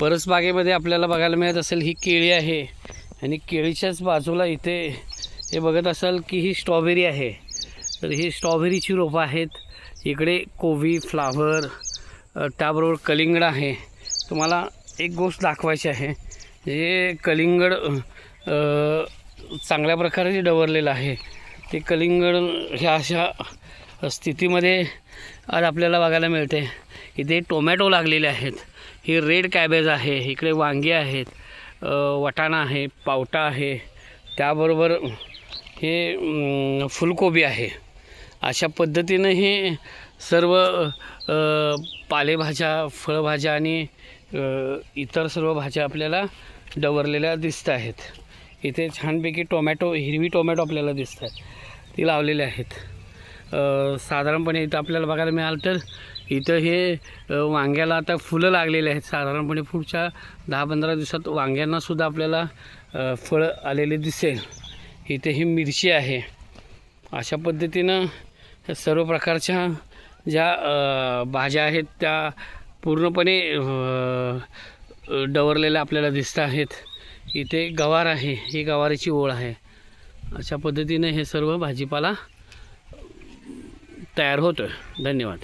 परसबागेमध्ये आपल्याला बघायला मिळत असेल ही केळी आहे. आणि केळीच्याच बाजूला इथे हे बघत असाल की ही स्ट्रॉबेरी आहे. तर ही स्ट्रॉबेरीची रोपं आहेत. इकडे कोबी फ्लावर त्याबरोबर कलिंगड आहे. तुम्हाला एक गोष्ट दाखवायची आहे. हे कलिंगड चांगल्या प्रकारे जे डवरलेलं आहे ते कलिंगड ह्या अशा स्थितीमध्ये आज आपल्याला बघायला मिळते. इथे टोमॅटो लागलेले आहेत. ही रेड कॅबेज आहे इकडे वांगी आहेत वटाणा आहे पावटा आहे. त्याबरोबर हे फुलकोबी आहे. अशा पद्धतीनं हे सर्व पालेभाज्या फळभाज्या आणि इतर सर्व भाज्या आपल्याला डवरलेल्या दिसत आहेत. इथे छानपैकी टोमॅटो हिरवी टोमॅटो आपल्याला दिसत आहेत. ती लावलेली आहेत. साधारणपणे इथं आपल्याला बघायला मिळालं तर इथं हे वांग्याला आता फुलं लागलेली आहेत. साधारणपणे पुढच्या दहा पंधरा दिवसात वांग्यांनासुद्धा आपल्याला फळं आलेले दिसेल. इथे ही मिरची आहे. अशा पद्धतीनं ह्या सर्व प्रकारच्या ज्या भाज्या आहेत त्या पूर्णपणे डवरलेल्या आपल्याला दिसत आहेत. इथे गवार आहे. ही गवारीची ओळ आहे. अशा पद्धतीने हे सर्व भाजीपाला तयार होतं धन्यवाद.